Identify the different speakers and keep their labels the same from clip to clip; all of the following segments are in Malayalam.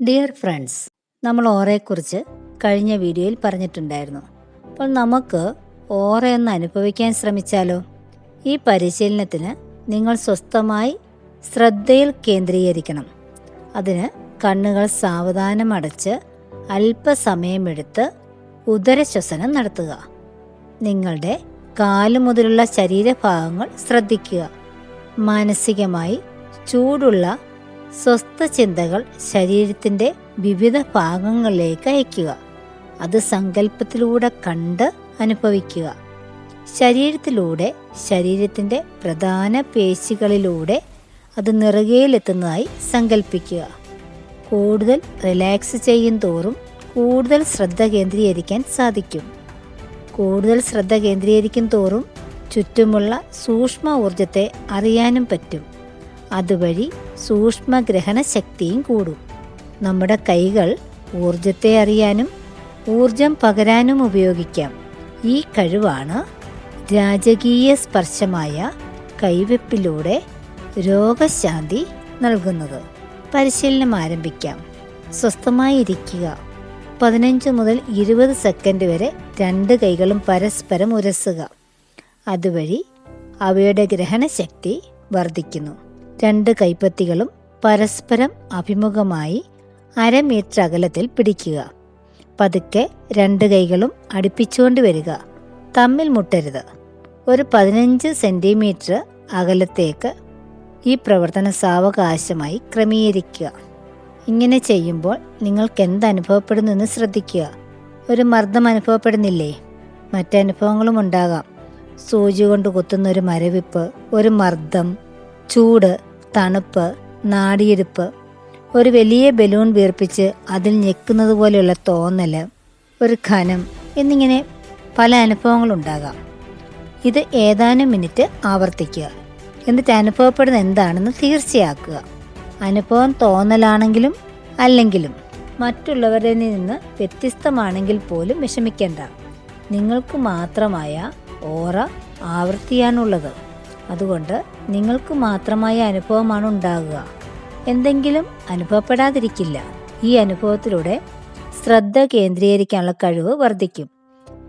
Speaker 1: ഡിയർ ഫ്രണ്ട്സ് നമ്മൾ ഓറയെക്കുറിച്ച് കഴിഞ്ഞ വീഡിയോയിൽ പറഞ്ഞിട്ടുണ്ടായിരുന്നു. അപ്പോൾ നമുക്ക് ഓറയൊന്ന് അനുഭവിക്കാൻ ശ്രമിച്ചാലോ? ഈ പരിശീലനത്തിന് നിങ്ങൾ സ്വസ്ഥമായി ശ്രദ്ധയിൽ കേന്ദ്രീകരിക്കണം. അതിന് കണ്ണുകൾ സാവധാനം അടച്ച് അല്പസമയമെടുത്ത് ഉദരശ്വസനം നടത്തുക. നിങ്ങളുടെ കാൽ മുതലുള്ള ശരീരഭാഗങ്ങൾ ശ്രദ്ധിക്കുക. മാനസികമായി ചൂടുള്ള സ്വസ്ഥ ചിന്തകൾ ശരീരത്തിന്റെ വിവിധ ഭാഗങ്ങളിലേക്ക് അയക്കുക അത് സങ്കല്പത്തിലൂടെ കണ്ട് അനുഭവിക്കുക. ശരീരത്തിലൂടെ ശരീരത്തിന്റെ പ്രധാന പേശികളിലൂടെ അത് നിറകയിലെത്തുന്നതായി സങ്കല്പിക്കുക കൂടുതൽ റിലാക്സ് ചെയ്യും തോറും കൂടുതൽ ശ്രദ്ധ കേന്ദ്രീകരിക്കാൻ സാധിക്കും. കൂടുതൽ ശ്രദ്ധ കേന്ദ്രീകരിക്കും തോറും ചുറ്റുമുള്ള സൂക്ഷ്മ ഊർജത്തെ അറിയാനും പറ്റും. അതുവഴി സൂക്ഷ്മഗ്രഹണ ശക്തിയും കൂടും. നമ്മുടെ കൈകൾ ഊർജത്തെ അറിയാനും ഊർജം പകരാനും ഉപയോഗിക്കാം. ഈ കഴിവാണ് രാജകീയ സ്പർശമായ കൈവെപ്പിലൂടെ രോഗശാന്തി നൽകുന്നത്. പരിശീലനം ആരംഭിക്കാം. സ്വസ്ഥമായി ഇരിക്കുക പതിനഞ്ച് മുതൽ ഇരുപത് സെക്കൻഡ് വരെ രണ്ട് കൈകളും പരസ്പരം ഉരസുക. അതുവഴി അവയുടെ ഗ്രഹണശക്തി വർദ്ധിക്കുന്നു. രണ്ട് കൈപ്പത്തികളും പരസ്പരം അഭിമുഖമായി അരമീറ്റർ അകലത്തിൽ പിടിക്കുക. പതുക്കെ രണ്ട് കൈകളും അടുപ്പിച്ചുകൊണ്ട് വരിക. തമ്മിൽ മുട്ടരുത്. ഒരു പതിനഞ്ച് സെന്റിമീറ്റർ അകലത്തേക്ക് ഈ പ്രവർത്തന സാവകാശമായി ക്രമീകരിക്കുക. ഇങ്ങനെ ചെയ്യുമ്പോൾ നിങ്ങൾക്ക് എന്ത് അനുഭവപ്പെടുന്നു എന്ന് ശ്രദ്ധിക്കുക. ഒരു മർദ്ദം അനുഭവപ്പെടുന്നില്ലേ? മറ്റനുഭവങ്ങളും ഉണ്ടാകാം. സൂചി കൊണ്ട് കുത്തുന്ന ഒരു മരവിപ്പ് ഒരു മർദ്ദം ചൂട് തണുപ്പ് നാടിയെടുപ്പ് ഒരു വലിയ ബലൂൺ വീർപ്പിച്ച് അതിൽ ഞെക്കുന്നത് പോലെയുള്ള തോന്നൽ ഒരു ഖനം എന്നിങ്ങനെ പല അനുഭവങ്ങളുണ്ടാകാം. ഇത് ഏതാനും മിനിറ്റ് ആവർത്തിക്കുക. എന്നിട്ട് അനുഭവപ്പെടുന്ന എന്താണെന്ന് തീർച്ചയാക്കുക. അനുഭവം തോന്നലാണെങ്കിലും അല്ലെങ്കിലും മറ്റുള്ളവരിൽ നിന്ന് വ്യത്യസ്തമാണെങ്കിൽ പോലും വിഷമിക്കേണ്ട. നിങ്ങൾക്ക് മാത്രമായ ഓറ ആവൃത്തിയാണുള്ളത് അതുകൊണ്ട് നിങ്ങൾക്ക് മാത്രമായ അനുഭവമാണ് ഉണ്ടാകുക എന്തെങ്കിലും അനുഭവപ്പെടാതിരിക്കില്ല. ഈ അനുഭവത്തിലൂടെ ശ്രദ്ധ കേന്ദ്രീകരിക്കാനുള്ള കഴിവ് വർദ്ധിക്കും.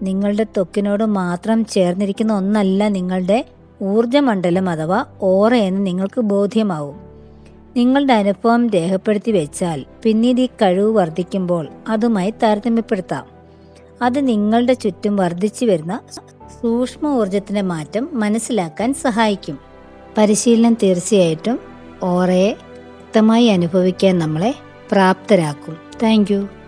Speaker 1: നിങ്ങളുടെ ത്വക്കിനോട് മാത്രം ചേർന്നിരിക്കുന്ന ഒന്നല്ല നിങ്ങളുടെ ഊർജമണ്ഡലം അഥവാ ഓറ എന്ന് നിങ്ങൾക്ക് ബോധ്യമാവും. നിങ്ങളുടെ അനുഭവം രേഖപ്പെടുത്തി വെച്ചാൽ പിന്നീട് ഈ കഴിവ് വർദ്ധിക്കുമ്പോൾ അതുമായി താരതമ്യപ്പെടുത്താം. അത് നിങ്ങളുടെ ചുറ്റും വർദ്ധിച്ചു വരുന്ന സൂക്ഷ്മ ഊർജത്തിന്റെ മാറ്റം മനസ്സിലാക്കാൻ സഹായിക്കും. പരിശീലനം തീർച്ചയായിട്ടും ഓറയെ വ്യക്തമായി അനുഭവിക്കാൻ നമ്മളെ പ്രാപ്തരാക്കും. താങ്ക്